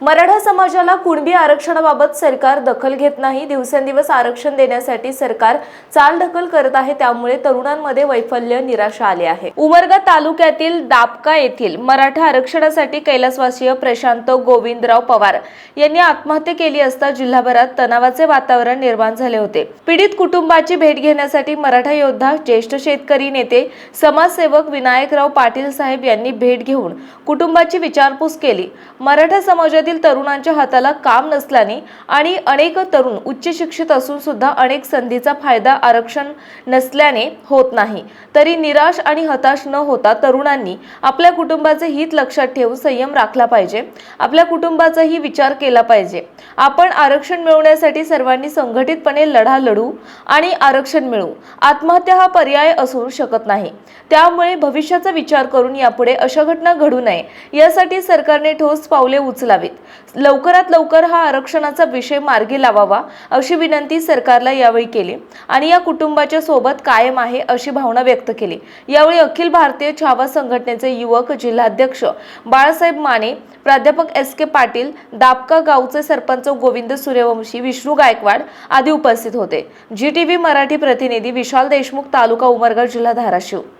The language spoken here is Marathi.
मराठा समाजाला कुणबी आरक्षणाबाबत सरकार दखल घेत नाही. दिवसेंदिवस आरक्षण देण्यासाठी सरकार चालढकल करत आहे. त्यामुळे तरुणांमध्ये वैफल्य निराशा आली आहे. उमरगा तालुक्यातील दापका येथील मराठा आरक्षणासाठी कैलासवासीय प्रशांत गोविंदराव पवार यांनी आत्महत्या केली असता जिल्हाभरात तणावाचे वातावरण निर्माण झाले होते. पीडित कुटुंबाची भेट घेण्यासाठी मराठा योद्धा ज्येष्ठ शेतकरी नेते समाजसेवक विनायकराव पाटील साहेब यांनी भेट घेऊन कुटुंबाची विचारपूस केली. मराठा समाज समाजातील तरुणांच्या हाताला काम नसल्याने आणि अनेक तरुण उच्च शिक्षित असून सुद्धा अनेक संधीचा फायदा आरक्षण नसल्याने होत नाही. तरी निराश आणि हताश न होता तरुणांनी आपल्या कुटुंबाचे हित लक्षात ठेवून संयम राखला पाहिजे. आपल्या कुटुंबाचाही विचार केला पाहिजे. आपण आरक्षण मिळवण्यासाठी सर्वांनी संघटितपणे लढा लढू आणि आरक्षण मिळवू. आत्महत्या हा पर्याय असू शकत नाही. त्यामुळे भविष्याचा विचार करून यापुढे अशा घटना घडू नये. यासाठी सरकारने ठोस पावले उचलावीत लवकरात लवकर हा आरक्षणाचा विषय मार्गी लावावा अशी विनंती सरकारला यावेळी केली. आणि या कुटुंबाच्या सोबत कायम आहे अशी भावना व्यक्त केली. यावेळी अखिल भारतीय छावा संघटनेचे युवक जिल्हाध्यक्ष बाळासाहेब माने प्राध्यापक एस के पाटील दापका गावचे सरपंच गोविंद सूर्यवंशी विष्णू गायकवाड आदी उपस्थित होते. जी टी व्ही मराठी प्रतिनिधी विशाल देशमुख तालुका उमरगा जिल्हा धाराशिव.